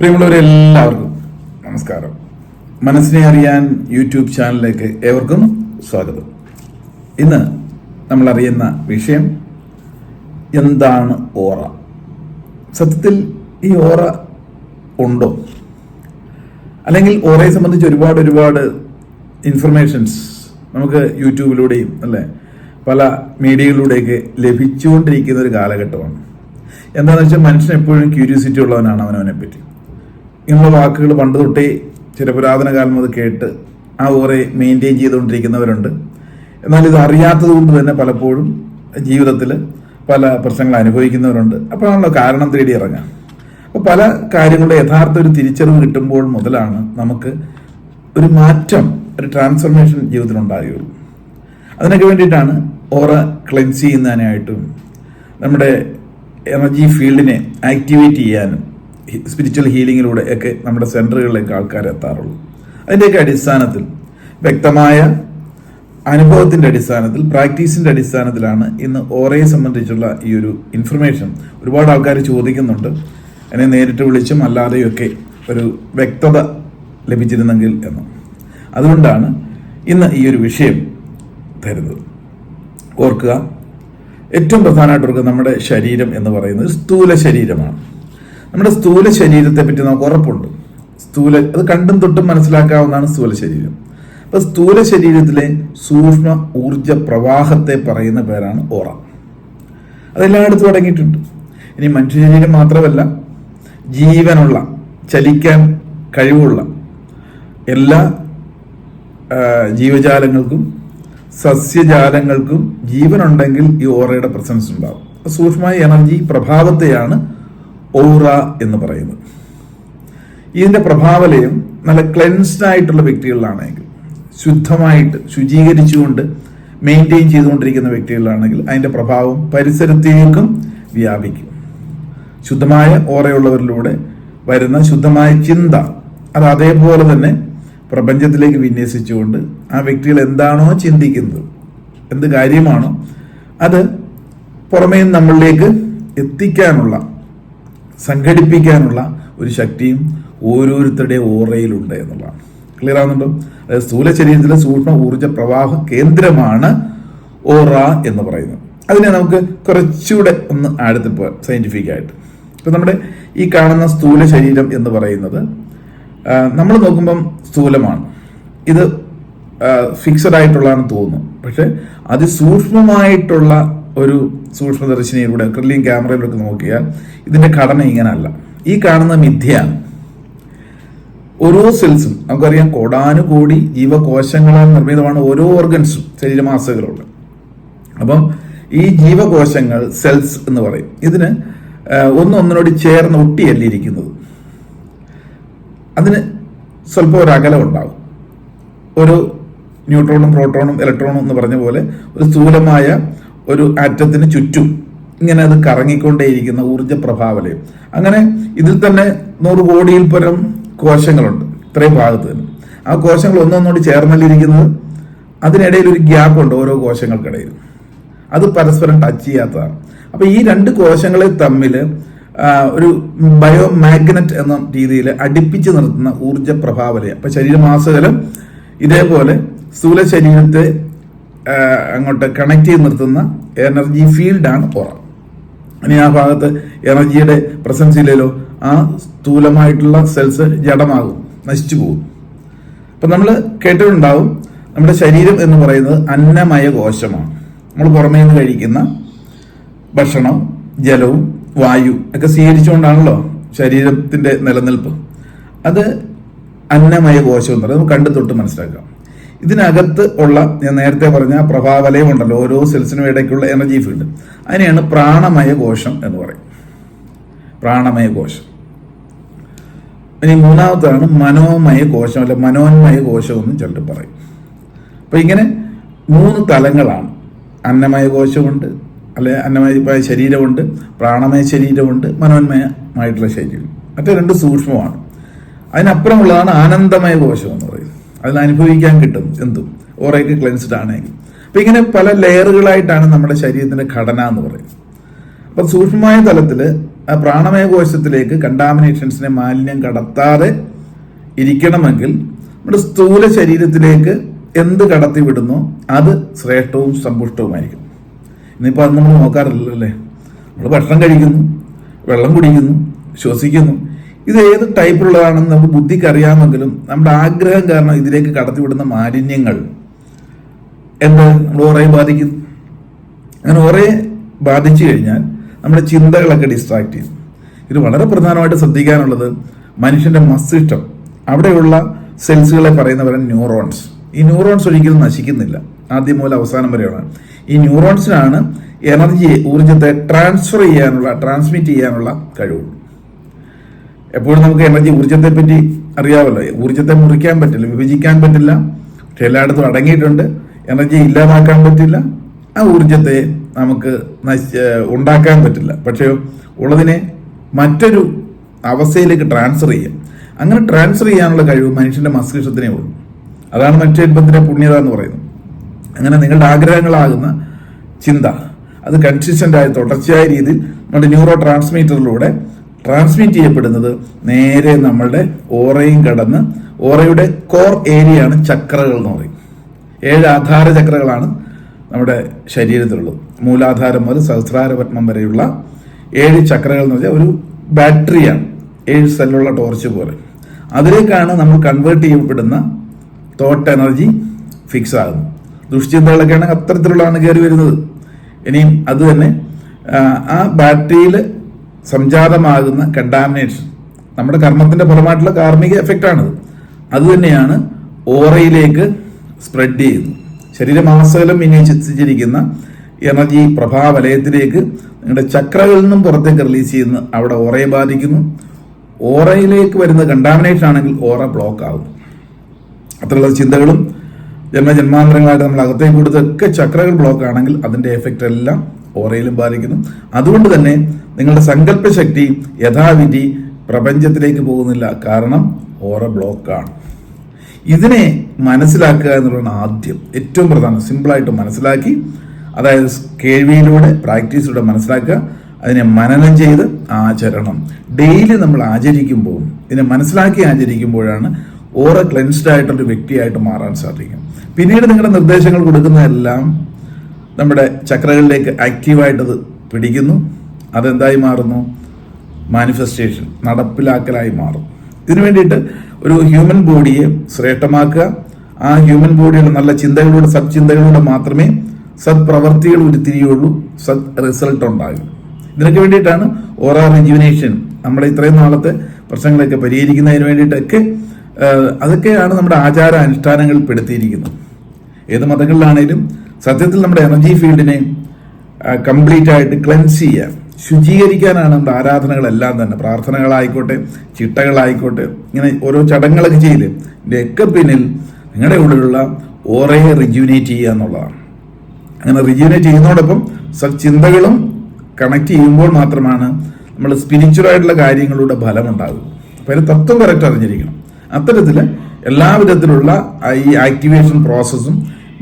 പ്രിയമുള്ളവരെല്ലാവർക്കും നമസ്കാരം. മനസ്സിനെ അറിയാൻ യൂട്യൂബ് ചാനലിലേക്ക് ഏവർക്കും സ്വാഗതം. ഇന്ന് നമ്മൾ അറിയുന്ന വിഷയം എന്താണ് ഓറ? സത്യത്തിൽ ഈ ഓറ ഉണ്ടോ? അല്ലെങ്കിൽ ഓറയെ സംബന്ധിച്ച് ഒരുപാട് ഒരുപാട് ഇൻഫർമേഷൻസ് നമുക്ക് യൂട്യൂബിലൂടെയും അല്ലേ? പല മീഡിയകളിലൂടെയൊക്കെ ലഭിച്ചുകൊണ്ടിരിക്കുന്ന ഒരു കാലഘട്ടമാണ്. എന്താണെന്ന് വെച്ചാൽ മനുഷ്യൻ എപ്പോഴും ക്യൂരിയോസിറ്റി ഉള്ളവനാണ് അവനവനെ പറ്റി ഇങ്ങനെയുള്ള വാക്കുകൾ പണ്ട് തൊട്ടേ ചില പുരാതന കാലം മുതൽ കേട്ട് ആ ഓറെ മെയിന്റെയിൻ ചെയ്തുകൊണ്ടിരിക്കുന്നവരുണ്ട്. എന്നാൽ ഇത് അറിയാത്തത് കൊണ്ട് തന്നെ പലപ്പോഴും ജീവിതത്തിൽ പല പ്രശ്നങ്ങൾ അനുഭവിക്കുന്നവരുണ്ട്. അപ്പോഴാണല്ലോ കാരണം തേടി ഇറങ്ങാം. അപ്പോൾ പല കാര്യങ്ങളുടെ യഥാർത്ഥ ഒരു തിരിച്ചറിവ് കിട്ടുമ്പോൾ മുതലാണ് നമുക്ക് ഒരു മാറ്റം ഒരു ട്രാൻസ്ഫർമേഷൻ ജീവിതത്തിൽ ഉണ്ടാകുകയുള്ളൂ അതിനൊക്കെ വേണ്ടിയിട്ടാണ് ഓറ ക്ലെൻസ് ചെയ്യുന്നതിനായിട്ടും നമ്മുടെ എനർജി ഫീൽഡിനെ ആക്ടിവേറ്റ് ചെയ്യാനും സ്പിരിച്വൽ ഹീലിങ്ങിലൂടെ ഒക്കെ നമ്മുടെ സെന്ററുകളിലേക്ക് ആൾക്കാർ എത്താറുള്ളൂ. അതിന്റെയൊക്കെ അടിസ്ഥാനത്തിൽ വ്യക്തമായ അനുഭവത്തിന്റെ അടിസ്ഥാനത്തിൽ പ്രാക്ടീസിന്റെ അടിസ്ഥാനത്തിലാണ് ഇന്ന് ഓറയെ സംബന്ധിച്ചുള്ള ഈ ഒരു ഇൻഫർമേഷൻ ഒരുപാട് ആൾക്കാർ ചോദിക്കുന്നുണ്ട്. എന്നെ നേരിട്ട് വിളിച്ചും അല്ലാതെയും ഒക്കെ ഒരു വ്യക്തത ലഭിച്ചിരുന്നെങ്കിൽ എന്ന്. അതുകൊണ്ടാണ് ഇന്ന് ഈ ഒരു വിഷയം തരുന്നത്. ഓർക്കുക ഏറ്റവും പ്രധാനമായിട്ട് ഓർക്കുക നമ്മുടെ ശരീരം എന്ന് പറയുന്നത് സ്ഥൂല ശരീരമാണ്. നമ്മുടെ സ്ഥൂല ശരീരത്തെ പറ്റി നമുക്ക് ഉറപ്പുണ്ട്. സ്ഥൂല അത് കണ്ടും തൊട്ടും മനസ്സിലാക്കാവുന്നതാണ് സ്ഥൂല ശരീരം. അപ്പൊ സ്ഥൂല ശരീരത്തിലെ സൂക്ഷ്മ ഊർജ പ്രവാഹത്തെ പറയുന്ന പേരാണ് ഓറ. അതെല്ലായിടത്തും അടങ്ങിയിട്ടുണ്ട്. ഇനി മനുഷ്യ ശരീരം മാത്രമല്ല ജീവനുള്ള ചലിക്കാൻ കഴിവുള്ള എല്ലാ ജീവജാലങ്ങൾക്കും സസ്യജാലങ്ങൾക്കും ജീവനുണ്ടെങ്കിൽ ഈ ഓറയുടെ പ്രസൻസ് ഉണ്ടാവും. സൂക്ഷ്മ എനർജി പ്രഭാവത്തെയാണ് ഓറ എന്ന് പറയുന്നത് ഇതിന്റെ പ്രഭാവലയം നല്ല ക്ലെൻസ്ഡ് ആയിട്ടുള്ള വ്യക്തികളിലാണെങ്കിൽ ശുദ്ധമായിട്ട് ശുചീകരിച്ചുകൊണ്ട് മെയിന്റെയിൻ ചെയ്തുകൊണ്ടിരിക്കുന്ന വ്യക്തികളിലാണെങ്കിൽ അതിന്റെ പ്രഭാവം പരിസരത്തേക്കും വ്യാപിക്കും. ശുദ്ധമായ ഓറയുള്ളവരിലൂടെ വരുന്ന ശുദ്ധമായ ചിന്ത അത് അതേപോലെ തന്നെ പ്രപഞ്ചത്തിലേക്ക് വിന്യസിച്ചുകൊണ്ട് ആ വ്യക്തികൾ എന്താണോ ചിന്തിക്കുന്നത് എന്ത് കാര്യമാണോ അത് പുറമേ നമ്മളിലേക്ക് എത്തിക്കാനുള്ള സംഘടിപ്പിക്കാനുള്ള ഒരു ശക്തിയും ഓരോരുത്തരുടെ ഓറയിലുണ്ട് എന്നുള്ളതാണ്. ക്ലിയർ ആവുന്നുണ്ടോ? അതായത് സ്ഥൂല ശരീരത്തിലെ സൂക്ഷ്മ ഊർജ പ്രവാഹ കേന്ദ്രമാണ് ഓറ എന്ന് പറയുന്നത്. അതിനെ നമുക്ക് കുറച്ചുകൂടെ ഒന്ന് ആഴത്തിൽ പോകാം സയന്റിഫിക് ആയിട്ട്. ഇപ്പൊ നമ്മുടെ ഈ കാണുന്ന സ്ഥൂല ശരീരം എന്ന് പറയുന്നത് നമ്മൾ നോക്കുമ്പം സ്ഥൂലമാണ്. ഇത് ഫിക്സഡ് ആയിട്ടുള്ളതാണെന്ന് തോന്നുന്നു. പക്ഷെ അതിസൂക്ഷ്മമായിട്ടുള്ള ഒരു സൂക്ഷ്മദർശിനിയിലൂടെ ക്രില്ലിയും ക്യാമറയിലൊക്കെ നോക്കിയാൽ ഇതിന്റെ ഘടന ഇങ്ങനല്ല. ഈ കാണുന്ന മിഥ്യയാണ് ഓരോ സെൽസും നമുക്കറിയാം കോടാനുകോടി ജീവകോശങ്ങളാൽ നിർമ്മിതമാണ് ഓരോ ഓർഗൻസും ശരീരമാസകളുള്ള അപ്പം ഈ ജീവകോശങ്ങൾ സെൽസ് എന്ന് പറയും. ഇതിന് ഒന്നൊന്നിനോട് ചേർന്ന് ഒട്ടിയല്ലിരിക്കുന്നത് അതിന് സ്വല്പം ഒരു അകലം ഉണ്ടാവും. ഒരു ന്യൂട്രോണും പ്രോട്ടോണും ഇലക്ട്രോണും എന്ന് പറഞ്ഞ പോലെ ഒരു സ്ഥൂലമായ ഒരു ആറ്റത്തിന് ചുറ്റും ഇങ്ങനെ അത് കറങ്ങിക്കൊണ്ടേയിരിക്കുന്ന ഊർജ പ്രഭാവലയം അങ്ങനെ ഇതിൽ തന്നെ നൂറ് കോടിയിൽ പരം കോശങ്ങളുണ്ട് ഇത്രയും ഭാഗത്ത് തന്നെ. ആ കോശങ്ങൾ ഒന്നൊന്നോട് ചേർന്നല്ലിരിക്കുന്നത് അതിനിടയിൽ ഒരു ഗ്യാപ്പ് ഉണ്ട് ഓരോ കോശങ്ങൾക്കിടയിൽ അത് പരസ്പരം ടച്ച് ചെയ്യാത്തതാണ്. അപ്പൊ ഈ രണ്ട് കോശങ്ങളെ തമ്മിൽ ഒരു ബയോ മാഗ്നറ്റ് എന്ന രീതിയിൽ അടുപ്പിച്ച് നിർത്തുന്ന ഊർജ പ്രഭാവലയം അപ്പൊ ശരീരമാസകലം ഇതേപോലെ സ്ഥൂല ശരീരത്തെ അങ്ങോട്ട് കണക്ട് ചെയ്ത് നിർത്തുന്ന എനർജി ഫീൽഡാണ് ഓറ ഇനി ആ ഭാഗത്ത് എനർജിയുടെ പ്രസൻസ് ഇല്ലല്ലോ ആ സ്ഥൂലമായിട്ടുള്ള സെൽസ് ജഡമാകും നശിച്ചു പോകും. അപ്പൊ നമ്മൾ കേട്ടിട്ടുണ്ടാവും നമ്മുടെ ശരീരം എന്ന് പറയുന്നത് അന്നമയ കോശമാണ്. നമ്മൾ പുറമേ നിന്ന് കഴിക്കുന്ന ഭക്ഷണം ജലവും വായു ഒക്കെ സ്വീകരിച്ചുകൊണ്ടാണല്ലോ ശരീരത്തിന്റെ നിലനിൽപ്പ്. അത് അന്നമയ കോശം എന്ന് പറയുന്നത് കണ്ടു തൊട്ട് മനസ്സിലാക്കാം. ഇതിനകത്ത് ഉള്ള ഞാൻ നേരത്തെ പറഞ്ഞ പ്രഭാവലയം ഉണ്ടല്ലോ ഓരോ സെൽസിനും ഇടയ്ക്കുള്ള എനർജി ഫീൽഡ് അതിനെയാണ് പ്രാണമയ കോശം എന്ന് പറയും. പ്രാണമയ കോശം. ഇനി മൂന്നാമത്താണ് മനോമയ കോശം അല്ലെ മനോന്മയ കോശം എന്നും ചിലർ പറയും. അപ്പൊ ഇങ്ങനെ മൂന്ന് തലങ്ങളാണ്. അന്നമയ കോശമുണ്ട് അല്ലെ അന്നമയമായ ശരീരമുണ്ട് പ്രാണമയ ശരീരമുണ്ട് മനോന്മയമായിട്ടുള്ള ശരീരം. മറ്റേ രണ്ട് സൂക്ഷ്മമാണ്. അതിനപ്പുറമുള്ളതാണ് ആനന്ദമയ കോശം എന്ന് പറയുന്നത്. അതിൽ അനുഭവിക്കാൻ കിട്ടും. എന്തും. ഓറയൊക്കെ ക്ലെൻസ്ഡ് ആണെങ്കിൽ. അപ്പൊ ഇങ്ങനെ പല ലെയറുകളായിട്ടാണ് നമ്മുടെ ശരീരത്തിന്റെ ഘടന എന്ന് പറയുന്നത്. അപ്പൊ സൂക്ഷ്മമായ തലത്തിൽ ആ പ്രാണമയ കോശത്തിലേക്ക് കണ്ടാമിനേഷൻസിനെ മാലിന്യം കടത്താതെ ഇരിക്കണമെങ്കിൽ നമ്മുടെ സ്ഥൂല ശരീരത്തിലേക്ക് എന്ത് കടത്തി വിടുന്നോ? അത് ശ്രേഷ്ഠവും സമ്പുഷ്ടവുമായിരിക്കും. ഇന്നിപ്പോൾ അത് നമ്മൾ നോക്കാറില്ലല്ലോ അല്ലേ? നമ്മൾ ഭക്ഷണം കഴിക്കുന്നു വെള്ളം കുടിക്കുന്നു ശ്വസിക്കുന്നു. ഇത് ഏത് ടൈപ്പിലുള്ളതാണെന്ന് നമുക്ക് ബുദ്ധിക്ക് അറിയാമെങ്കിലും നമ്മുടെ ആഗ്രഹം കാരണം ഇതിലേക്ക് കടത്തിവിടുന്ന മാലിന്യങ്ങൾ. എന്ത്? നമ്മൾ ഓറെ ബാധിക്കും. അങ്ങനെ ഓറെ ബാധിച്ചു കഴിഞ്ഞാൽ നമ്മുടെ ചിന്തകളൊക്കെ ഡിസ്ട്രാക്ട് ചെയ്യും. ഇത് വളരെ പ്രധാനമായിട്ട് ശ്രദ്ധിക്കാനുള്ളത് മനുഷ്യന്റെ മസ്തിഷ്കം. അവിടെയുള്ള സെൽസുകളെ പറയുന്നവരാണ് ന്യൂറോൺസ് ഈ ന്യൂറോൺസ് ഒരിക്കലും നശിക്കുന്നില്ല. ആദ്യം മുതൽ അവസാനം വരെയാണ്. ഈ ന്യൂറോൺസിനാണ് എനർജിയെ ഊർജത്തെ ട്രാൻസ്ഫർ ചെയ്യാനുള്ള ട്രാൻസ്മിറ്റ് ചെയ്യാനുള്ള കഴിവുള്ളൂ എപ്പോഴും നമുക്ക് എനർജി ഊർജത്തെ പറ്റി അറിയാമല്ലോ. ഊർജത്തെ മുറിക്കാൻ പറ്റില്ല വിഭജിക്കാൻ പറ്റില്ല. പക്ഷെ എല്ലായിടത്തും അടങ്ങിയിട്ടുണ്ട്. എനർജി ഇല്ലാതാക്കാൻ പറ്റില്ല. ആ ഊർജത്തെ നമുക്ക് ഉണ്ടാക്കാൻ പറ്റില്ല. പക്ഷേ ഉള്ളതിനെ മറ്റൊരു അവസ്ഥയിലേക്ക് ട്രാൻസ്ഫർ ചെയ്യാം. അങ്ങനെ ട്രാൻസ്ഫർ ചെയ്യാനുള്ള കഴിവ് മനുഷ്യന്റെ മസ്തിഷ്കത്തിനേ ഉള്ളൂ. അതാണ് മനുഷ്യത്വത്തിന്റെ പുണ്യത എന്ന് പറയുന്നത്. അങ്ങനെ നിങ്ങളുടെ ആഗ്രഹങ്ങളാകുന്ന ചിന്ത അത് കൺസിസ്റ്റന്റ് ആയ തുടർച്ചയായ രീതിയിൽ നമ്മുടെ ന്യൂറോ ട്രാൻസ്മീറ്ററിലൂടെ ട്രാൻസ്മിറ്റ് ചെയ്യപ്പെടുന്നത് നേരെ നമ്മളുടെ ഓറയും കടന്ന് ഓറയുടെ കോർ ഏരിയയാണ് ചക്രകൾ എന്ന് പറയും. ഏഴ് ആധാര ചക്രകളാണ് നമ്മുടെ ശരീരത്തിലുള്ളത്. മൂലാധാരം മുതൽ സഹസ്രാരപത്മം വരെയുള്ള ഏഴ് ചക്രകൾ എന്ന് വെച്ചാൽ ഒരു ബാറ്ററിയാണ് ഏഴ് സെല്ലുള്ള ടോർച്ച് പോലെ. അതിലേക്കാണ് നമ്മൾ കൺവേർട്ട് ചെയ്യപ്പെടുന്ന തോട്ട് എനർജി ഫിക്സ് ആകുന്നു ദുഷ്ചിന്തകളൊക്കെയാണ് അത്തരത്തിലുള്ളതാണ് കയറി വരുന്നത്. ഇനിയും അത് തന്നെ ആ ബാറ്ററിയിൽ സംജാതമാകുന്ന കണ്ടാമിനേഷൻ നമ്മുടെ കർമ്മത്തിന്റെ ഫലമായിട്ടുള്ള കാർമിക അത് തന്നെയാണ് ഓറയിലേക്ക് സ്പ്രെഡ് ചെയ്യുന്നത്. ശരീരമാസകലം വിന്യസിച്ചിരിക്കുന്ന എനർജി പ്രഭാവലയത്തിലേക്ക് നിങ്ങളുടെ ചക്രകളിൽ നിന്നും പുറത്തേക്ക് റിലീസ് ചെയ്യുന്ന അവിടെ ഓറയെ ബാധിക്കുന്നു. ഓറയിലേക്ക് വരുന്ന കണ്ടാമിനേഷൻ ആണെങ്കിൽ ഓറ ബ്ലോക്ക് ആകും അത്തരമുള്ള ചിന്തകളും ജന്മജന്മാന്തരങ്ങളായിട്ട് നമ്മൾ അകത്തേക്ക് കൊടുത്തൊക്കെ ചക്രകൾ ബ്ലോക്ക് ആണെങ്കിൽ അതിന്റെ എഫക്റ്റ് എല്ലാം ഓറയിലും ബാധിക്കുന്നു. അതുകൊണ്ട് തന്നെ നിങ്ങളുടെ സങ്കല്പശക്തി യഥാവിധി പ്രപഞ്ചത്തിലേക്ക് പോകുന്നില്ല. കാരണം ഓറ ബ്ലോക്കാണ്. ഇതിനെ മനസ്സിലാക്കുക എന്നുള്ളതാണ് ആദ്യം. ഏറ്റവും പ്രധാനം. സിമ്പിളായിട്ട് മനസ്സിലാക്കി അതായത് കേൾവിയിലൂടെ പ്രാക്ടീസിലൂടെ മനസ്സിലാക്കുക. അതിനെ മനനം ചെയ്ത് ആചരണം. ഡെയിലി നമ്മൾ ആചരിക്കുമ്പോൾ ഇതിനെ മനസ്സിലാക്കി ആചരിക്കുമ്പോഴാണ് ഓറ ക്ലെൻസ്ഡ് ആയിട്ടൊരു വ്യക്തിയായിട്ട് മാറാൻ സാധിക്കും. പിന്നീട് നിങ്ങളുടെ നിർദ്ദേശങ്ങൾ കൊടുക്കുന്നതെല്ലാം നമ്മുടെ ചക്രകളിലേക്ക് ആക്റ്റീവായിട്ടത് പിടിക്കുന്നു. അതെന്തായി മാറുന്നു? മാനിഫെസ്റ്റേഷൻ നടപ്പിലാക്കലായി മാറും. ഇതിനു വേണ്ടിയിട്ട് ഒരു ഹ്യൂമൻ ബോഡിയെ ശ്രേഷ്ഠമാക്കുക. ആ ഹ്യൂമൻ ബോഡിയുടെ നല്ല ചിന്തകളിലൂടെ സത്ചിന്തകളിലൂടെ മാത്രമേ സത്പ്രവർത്തികൾ ഉരുത്തിരിയുള്ളൂ സത് റിസൾട്ട് ഉണ്ടാകും. ഇതിനൊക്കെ വേണ്ടിയിട്ടാണ് ഓറ റിജുവിനേഷൻ നമ്മുടെ ഇത്രയും നാളത്തെ പ്രശ്നങ്ങളൊക്കെ പരിഹരിക്കുന്നതിന് വേണ്ടിയിട്ടൊക്കെ അതൊക്കെയാണ് നമ്മുടെ ആചാര അനുഷ്ഠാനങ്ങൾ പെടുത്തിയിരിക്കുന്നത്. ഏത് മതങ്ങളിലാണേലും സത്യത്തിൽ നമ്മുടെ എനർജി ഫീൽഡിനെ കംപ്ലീറ്റ് ആയിട്ട് ക്ലെൻസ് ചെയ്യാൻ ശുചീകരിക്കാനാണ് നമ്മുടെ ആരാധനകളെല്ലാം തന്നെ. പ്രാർത്ഥനകളായിക്കോട്ടെ ചിട്ടകളായിക്കോട്ടെ ഇങ്ങനെ ഓരോ ചടങ്ങുകളൊക്കെ ചെയ്ത് ഇതിന്റെയൊക്കെ പിന്നിൽ നിങ്ങളുടെ ഉള്ളിലുള്ള ഓറയെ റിജ്യൂനേറ്റ് ചെയ്യുക എന്നുള്ളതാണ്. അങ്ങനെ റിജ്യൂനേറ്റ് ചെയ്യുന്നതോടൊപ്പം ചിന്തകളും കണക്ട് ചെയ്യുമ്പോൾ മാത്രമാണ് നമ്മൾ സ്പിരിച്വൽ ആയിട്ടുള്ള കാര്യങ്ങളുടെ ഫലം അപ്പോൾ അപ്പൊ അതിന് തത്വം കറക്റ്റ് അറിഞ്ഞിരിക്കണം. അത്തരത്തിൽ എല്ലാ വിധത്തിലുള്ള ഈ ആക്ടിവേഷൻ പ്രോസസ്സും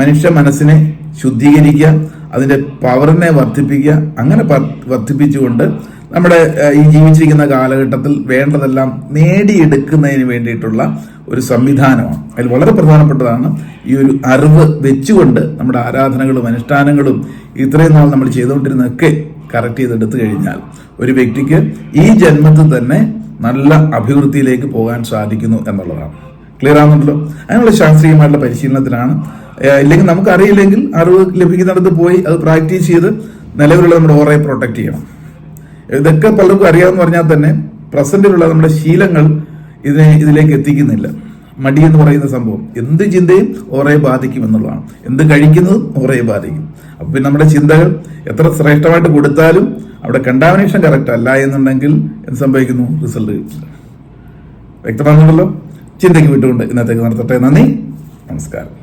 മനുഷ്യ മനസ്സിനെ ശുദ്ധീകരിക്കുക അതിന്റെ പവറിനെ വർദ്ധിപ്പിക്കുക അങ്ങനെ വർദ്ധിപ്പിച്ചുകൊണ്ട് നമ്മുടെ ഈ ജീവിച്ചിരിക്കുന്ന കാലഘട്ടത്തിൽ വേണ്ടതെല്ലാം നേടിയെടുക്കുന്നതിന് വേണ്ടിയിട്ടുള്ള ഒരു സംവിധാനമാണ്. അതിൽ വളരെ പ്രധാനപ്പെട്ടതാണ് ഈ ഒരു അറിവ് വെച്ചുകൊണ്ട് നമ്മുടെ ആരാധനകളും അനുഷ്ഠാനങ്ങളും ഇത്രയും നാൾ നമ്മൾ ചെയ്തുകൊണ്ടിരുന്നതൊക്കെ കറക്റ്റ് ചെയ്തെടുത്തു കഴിഞ്ഞാൽ ഒരു വ്യക്തിക്ക് ഈ ജന്മത്തിൽ തന്നെ നല്ല അഭിവൃദ്ധിയിലേക്ക് പോകാൻ സാധിക്കുന്നു എന്നുള്ളതാണ്. ക്ലിയർ ആകുന്നുണ്ടല്ലോ അതിനുള്ള ശാസ്ത്രീയമായിട്ടുള്ള പരിശീലനത്തിലാണ് ഇല്ലെങ്കിൽ നമുക്ക് അറിയില്ലെങ്കിൽ അറിവ് ലഭിക്കുന്നിടത്ത് പോയി അത് പ്രാക്ടീസ് ചെയ്ത് നിലവിലുള്ള നമ്മുടെ ഓറയെ പ്രൊട്ടക്ട് ചെയ്യണം. ഇതൊക്കെ പലർക്കും അറിയാമെന്ന് പറഞ്ഞാൽ തന്നെ പ്രസന്റിലുള്ള നമ്മുടെ ശീലങ്ങൾ ഇതിനെ ഇതിലേക്ക് എത്തിക്കുന്നില്ല. മടി എന്ന് പറയുന്ന സംഭവം. എന്ത് ചിന്തയും ഓറയെ ബാധിക്കും എന്നുള്ളതാണ്. എന്ത് കഴിക്കുന്നതും ഓറയെ ബാധിക്കും. അപ്പൊ പിന്നെ നമ്മുടെ ചിന്തകൾ എത്ര ശ്രേഷ്ഠമായിട്ട് കൊടുത്താലും അവിടെ കണ്ടാമിനേഷൻ കറക്റ്റ് അല്ല എന്നുണ്ടെങ്കിൽ എന്ത് സംഭവിക്കുന്നു? റിസൾട്ട് കിട്ടില്ല. വ്യക്തമാണെന്നുണ്ടല്ലോ? ചിന്തയ്ക്ക് വിട്ടുകൊണ്ട് ഇന്നത്തേക്ക് നടത്തട്ടെ. നന്ദി. നമസ്കാരം.